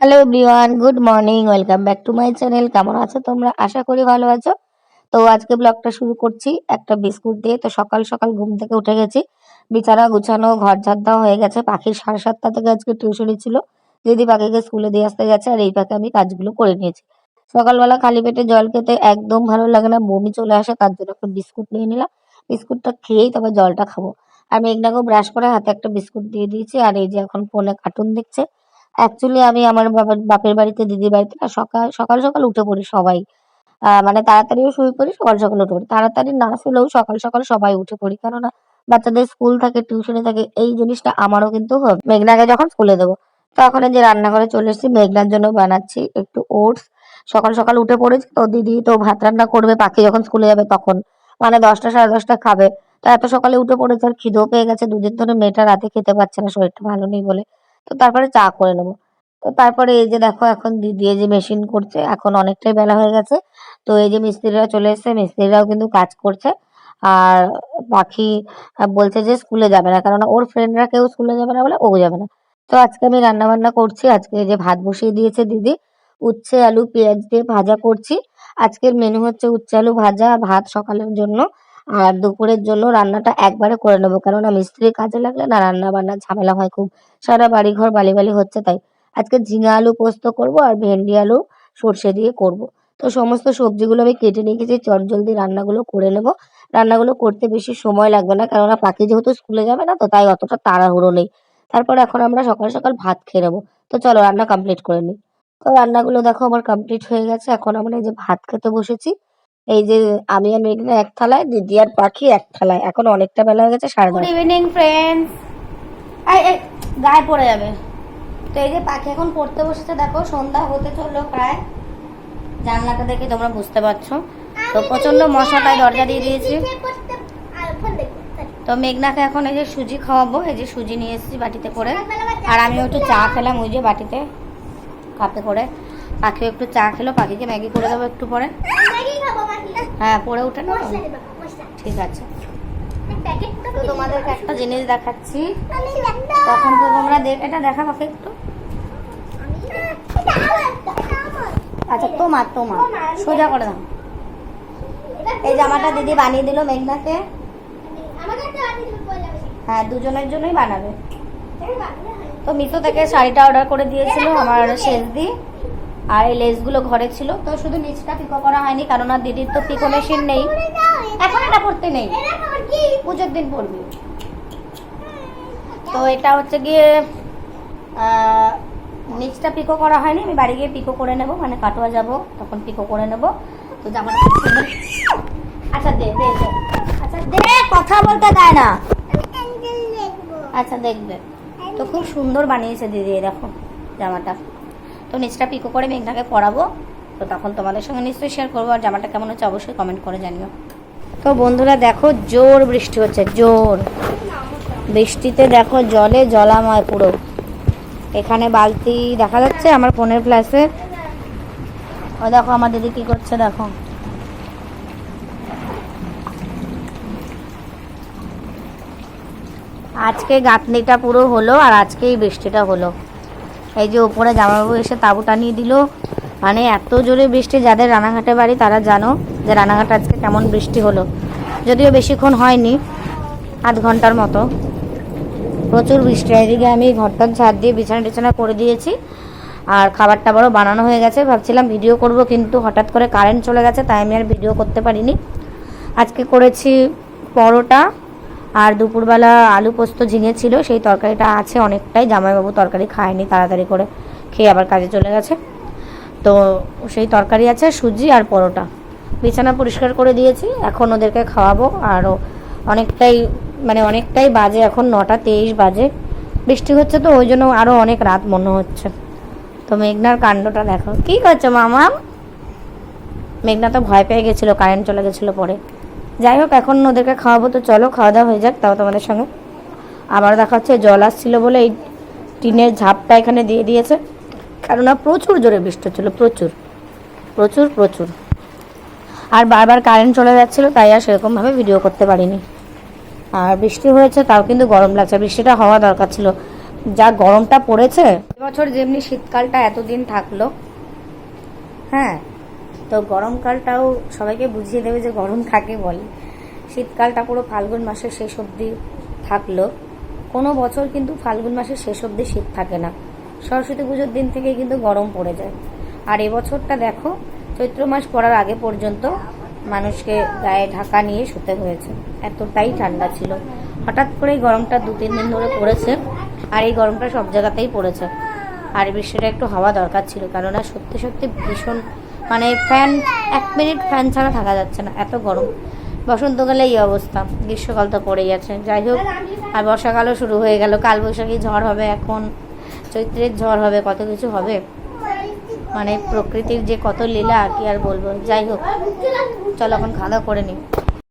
Hello everyone good morning welcome back to my channel কেমন আছো তোমরা? আশা করি ভালো আছো। তো আজকে ব্লগটা শুরু করছি একটা বিস্কুট দিয়ে। তো সকাল সকাল ঘুম থেকে উঠে গেছি। বিছানা গুছানো, ঘর ঝাড় হয়ে গেছে। পাখির সাড়ে সাতটা থেকে আজকে টিউশনি ছিল। দিদি পাখিকে স্কুলে দিয়ে আসতে গেছে আর এই পাখি আমি কাজগুলো করে নিয়েছি। সকালবেলা খালি পেটে জল খেতে একদম ভালো লাগে না। বমি চলে আসে, তার জন্য একটা বিস্কুট নিয়ে নিলাম। বিস্কুটটা খেয়েই তবে জলটা খাব। আর মেঘনাকেও ব্রাশ করে হাতে একটা বিস্কুট দিয়ে দিয়েছি। আর এই যে এখন ফোনে কার্টুন দেখছে। অ্যাকচুয়ালি আমি আমার বাবার বাপের বাড়িতে, দিদির বাড়িতে না সকাল সকাল সকাল উঠে পড়ি সবাই। মানে তাড়াতাড়িও শুয়ে পড়ি, সকাল সকাল উঠে পড়ি। তাড়াতাড়ি না শুলেও সকাল সকাল সবাই উঠে পড়ি। কেননা বাচ্চাদের স্কুল থাকে টিউশনে থাকে, এই জিনিসটা আমারও কিন্তু হবে। মেঘনাকে যখন স্কুলে দেবো তখন যে রান্নাঘরে চলে এসেছি, মেঘনার জন্য বানাচ্ছি একটু ওটস সকাল সকাল উঠে পড়েছি, তো দিদি তো ভাত রান্না করবে, পাখি যখন স্কুলে যাবে তখন। মানে দশটা, সাড়ে দশটা খাবে। তো এত সকালে উঠে পড়েছে, আর খিদেও পেয়ে গেছে। দুদিন ধরে মেয়েটা রাতে খেতে পারছে না, শরীরটা ভালো নেই বলে। তো তারপরে চা করে নেব। তো তারপরে এই যে দেখো এখন দিদি এই যে মেশিন করছে, এখন অনেকটাই বেলা হয়ে গেছে। তো এই যে মিস্ত্রিরা চলে এসেছে, মিস্ত্রিরাও কিন্তু কাজ করছে। আর পাখি বলছে যে স্কুলে যাবে না কারণ ওর ফ্রেন্ডরা কেউ স্কুলে যাবে না বলে ও যাবে না। তো আজকে আমি রান্না বান্না করছি, আজকে যে ভাত বসিয়ে দিয়েছে দিদি। উচ্ছে, আলু, পেঁয়াজ দিয়ে ভাজা করছি। আজকের মেনু হচ্ছে উচ্ছে, আলু ভাজা, ভাত সকালের জন্য। আর দুপুরের জন্য রান্নাটা একবারে করে নেব। কেননা মিস্ত্রি কাজে লাগলে না রান্না বান্নার ঝামেলা হয় খুব। সারা বাড়ি ঘর বালি বালি হচ্ছে তাই। আজকে ঝিঙে আলু পোস্ত করব আর ভেন্ডি আলু সর্ষে দিয়ে করব। তো সমস্ত সবজিগুলো আমি কেটে নিয়ে রেখেছি চটজলদি রান্নাগুলো করে নেব। রান্নাগুলো করতে বেশি সময় লাগবে না, কেননা পাখি যেহেতু স্কুলে যাবে না, তো তাই অতটা তাড়াহুড়ো নেই। তারপর এখন আমরা সকাল সকাল ভাত খেয়ে নেব। তো চলো রান্না কমপ্লিট করে নিই। তো রান্নাগুলো দেখো আমার কমপ্লিট হয়ে গেছে। এখন আমরা এই যে ভাত খেতে বসেছি। এই যে আমি আর মেঘনা এক থালায় দিদি আর পাখি এক থালায়। এখন অনেকটা বেলা হয়ে গেছে সাড়ে গুড ইভিনিং ফ্রেন্ডস গায়ে পড়ে যাবে। তো এই যে পাখি এখন পড়তে বসেছে দেখো সন্ধ্যা হতে চলল প্রায়। জানলাটা দেখে তোমরা বুঝতে পারছ। তো প্রচণ্ড মশাটায় দরজা দিয়ে দিয়েছি। তো মেঘনাকে এখন এই যে সুজি খাওয়াবো এই যে সুজি নিয়ে এসেছি বাটিতে করে। আর আমিও একটু চা খেলাম। ওই যে বাটিতে কাপে করে। পাখিও একটু চা খেলো পাখিকে ম্যাগি করে দেবো একটু পরে। হ্যাঁ পরে উঠে না? ঠিক আছে। তো তোমাদেরকে একটা জিনিস দেখাচ্ছি। তখন তো তোমরা এটা দেখা পাবে একটু। আচ্ছা তোমার তোমার। সোজা করে দাও। এই জামাটা দিদি বানিয়ে দিল মেঘনাকে। হ্যাঁ দুজনের জন্যই বানাবে। তো মিশো থেকে শাড়িটা অর্ডার করে দিয়েছিল আমার শেষ দি আর এই লেসগুলো ঘরে ছিল, তো শুধু নিচটা পিকো করা হয়নি, কারণ আর দিদির তো পিকো মেশিন নেই। এখন এটা পড়তে নেই। পুজোর দিন পড়বি। তো এটা হচ্ছে গিয়ে নিচটা পিকো করা হয়নি, আমি বাড়ি গিয়ে পিকো করে নেব মানে কাটোয়া যাব, তখন পিকো করে নেব। তো জামাটা আচ্ছা দে দে। আচ্ছা দে, কথা বলতে দেয় না। আচ্ছা দেখবে। তো খুব সুন্দর বানিয়েছে দিদি দেখো জামাটা। তো নিচটা পিকো করে মেঘনাকে পরাবো। তো তখন তোমাদের সঙ্গে নিশ্চয়ই শেয়ার করব। আর জামাটা কেমন হচ্ছে অবশ্যই কমেন্ট করে জানিও। তো বন্ধুরা দেখো জোর বৃষ্টি হচ্ছে, জোর। বৃষ্টিতে দেখো জলে জলাময় পুরো। এখানে বালতি দেখা যাচ্ছে আমার ফোনের ফ্ল্যাশে ও দেখো আমার দিদি কি করছে, দেখো। আজকে গাঁথনিটা পুরো হলো আর আজকেই বৃষ্টিটা হলো। এই যে ওপরে জামাইবাবু এসে তাঁবু টানিয়ে দিল। মানে এত জোরে বৃষ্টি, যাদের রানাঘাটে বাড়ি তারা জানো যে রানাঘাট আজকে কেমন বৃষ্টি হলো। যদিও বেশিক্ষণ হয়নি, আধ ঘণ্টার মতো। প্রচুর বৃষ্টি। এদিকে আমি ঘরটার ঝাড় দিয়ে বিছানা টিছানা করে দিয়েছি। আর খাবার টাবারও বানানো হয়ে গেছে। ভাবছিলাম ভিডিও করব, কিন্তু হঠাৎ করে কারেন্ট চলে গেছে, তাই আমি আর ভিডিও করতে পারিনি। আজকে করেছি পরোটা আর দুপুরবেলা আলু পোস্ত ঝিঙে ছিল, সেই তরকারিটা আছে অনেকটাই। জামাইবাবু তরকারি খায়নি, তাড়াতাড়ি করে খেয়ে আবার কাজে চলে গেছে। তো সেই তরকারি আছে সুজি আর পরোটা। বিছানা পরিষ্কার করে দিয়েছি, এখন ওদেরকে খাওয়াবো। আরও অনেকটাই মানে অনেকটাই বাজে, এখন নটা তেইশ বাজে। বৃষ্টি হচ্ছে তো, ওই জন্য আরও অনেক রাত মনে হচ্ছে। তো মেঘনার কাণ্ডটা দেখো। কি করছ মামা মেঘনা তো ভয় পেয়ে গেছিল, কারেন্ট চলে গেছিল পরে। যাই হোক, এখন ওদেরকে খাওয়াবো, তো চলো খাওয়া দাওয়া হয়ে যাক, তাও তোমাদের সঙ্গে। আবার দেখা হচ্ছে, জল আসছিল বলে এই টিনের ঝাপটা এখানে দিয়ে দিয়েছে। কেননা প্রচুর জোরে বৃষ্টি হচ্ছিল, প্রচুর। প্রচুর প্রচুর। আর বারবার কারেন্ট চলে যাচ্ছিল, তাই আর সেরকমভাবে ভিডিও করতে পারিনি। আর বৃষ্টি হয়েছে, তাও কিন্তু গরম লাগছে। বৃষ্টিটা হওয়া দরকার ছিল। যা গরমটা পড়েছে, এবছর যেমনি শীতকালটা এতদিন থাকল হ্যাঁ তো গরমকালটাও সবাইকে বুঝিয়ে দেবে যে গরম কাকে বলে। শীতকালটা পুরো ফাল্গুন মাসের শেষ অবধি থাকল। কোনো বছর কিন্তু ফাল্গুন মাসের শেষ অবধি শীত থাকে না। সরস্বতী পুজোর দিন থেকে কিন্তু গরম পড়ে যায়। আর এবছরটা দেখো, চৈত্র মাস পড়ার আগে পর্যন্ত মানুষকে গায়ে ঢাকা নিয়ে শুতে হয়েছে। এতটাই ঠান্ডা ছিল। হঠাৎ করেই গরমটা দু, তিন দিন ধরে পড়েছে। আর এই গরমটা সব জায়গাতেই পড়েছে। আর এই বৃষ্টিটা একটু হওয়া দরকার ছিল। কেননা সত্যি সত্যি ভীষণ মানে ফ্যান এক মিনিট ফ্যান ছাড়া থাকা যাচ্ছে না, এত গরম। বসন্তকালে এই অবস্থা, গ্রীষ্মকাল তো পড়েই আছে। যাই হোক, আর বর্ষাকালও শুরু হয়ে গেল, কালবৈশাখী ঝড় হবে এখন, চৈত্রের ঝড় হবে, কত কিছু হবে? মানে প্রকৃতির যে কত লীলা কি আর বলব? যাই হোক, চলো এখন খাওয়া করে নিই।